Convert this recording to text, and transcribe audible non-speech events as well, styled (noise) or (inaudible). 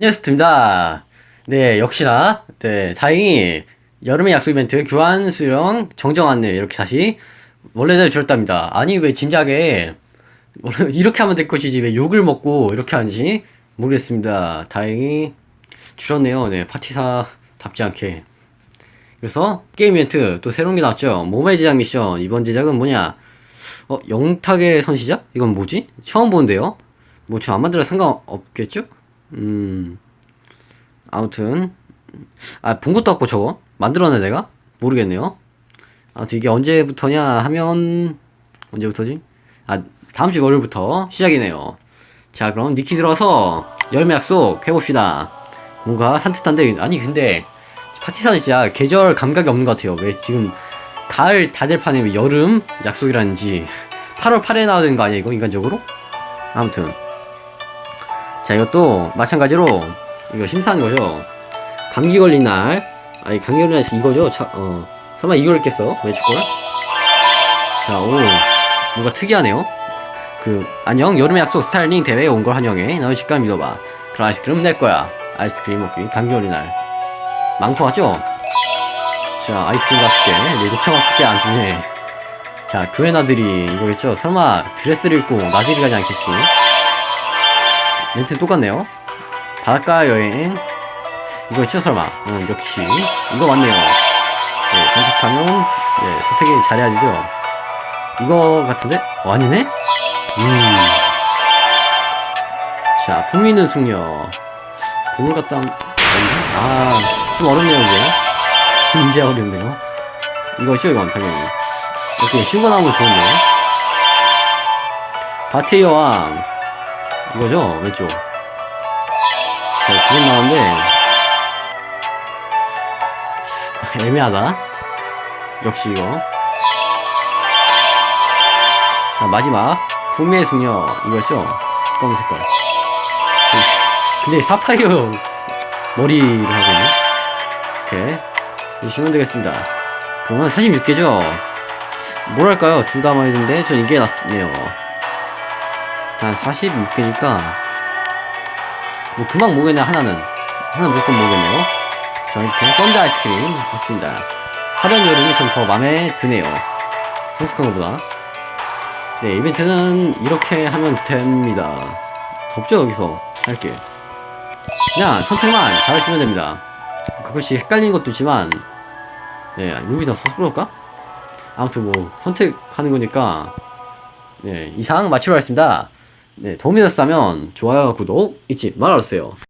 안녕하십니까. 네, 역시나, 네, 다행히 여름의 약속 이벤트 교환 수령 정정 안내 이렇게 다시 원래대로 줄였답니다. 아니, 왜 진작에 이렇게 하면 될 것이지 왜 욕을 먹고 이렇게 하는지 모르겠습니다. 다행히 줄였네요. 네, 파티사 답지 않게. 그래서 게임 이벤트 또 새로운 게 나왔죠. 모바일 제작 미션. 이번 제작은 뭐냐? 어, 영탁의 선시작? 이건 뭐지? 처음 보는데요. 뭐 저 안 만들어 상관없겠죠? 음. 아무튼 아 본 것도 없고 저거 만들었네 내가 모르겠네요. 아무튼 이게 언제부터냐 하면 언제부터지? 아 다음 주 월요일부터 시작이네요. 자 그럼 니키 들어서 열매 약속 해봅시다. 뭔가 산뜻한데 아니 근데 파티사는 진짜 계절 감각이 없는 것 같아요. 왜 지금 가을 다될 판에 왜 여름 약속이라는지 8월 8일에 나와야 되는 거 아니야 이거 인간적으로? 아무튼 자 이것도 마찬가지로 이거 심사하는 거죠. 감기 걸린 날 아니 감기 걸린 날 이거죠. 자, 어 설마 이걸 했겠어? 외출걸? 자 오, 뭔가 특이하네요. 그 안녕 여름의 약속 스타일링 대회에 온 걸 환영해. 너의 직감 믿어봐. 그럼 아이스크림 낼 거야. 아이스크림 먹기 감기 걸린 날 망토 같죠? 자 아이스크림 개. 네 녹차밖에 안 주네. 자 교회 나들이 이거겠죠? 설마 드레스를 입고 나들이 가지 않겠지? 멘트 똑같네요. 바닷가 여행 이거 있죠 설마? 응 역시 이거 맞네요. 네 선택하면 네 선택이 잘해야지죠. 이거 같은데? 어, 아니네? 음. 자 풍미는 숙녀 보물 갖다 아 좀 어렵네요 이제 (laughs) 이제 어렵네요. 이거죠 이건 당연히 이렇게 쉬운 거 나오면 좋은데 바티의 여왕 이거죠 왼쪽 자, 두분 나오는데 (laughs) 애매하다. 역시 이거. 자, 마지막 품의 숙녀 이거죠? 검은 색깔. 근데 사파이어 머리를 하고 있네. 이렇게 주시면 되겠습니다. 그러면 46개죠? 뭐랄까요? 둘다 드는데 전 이게 낫네요. 자, 46개니까 뭐 금방 모겠네 하나는. 하나 무조건 모겠네요. 자 이렇게 썬드 아이스크림 했습니다. 화려한 여름이 좀 더 마음에 드네요. 성숙한 것보다. 네 이벤트는 이렇게 하면 됩니다. 덥죠 여기서? 할게. 그냥 선택만 잘하시면 됩니다. 그것이 헷갈리는 것도 있지만 네 루비 더 서술할까? 아무튼 뭐 선택하는 거니까 네 이상 마치러 하겠습니다 네, 도움이 됐다면 좋아요, 구독 잊지 말아주세요.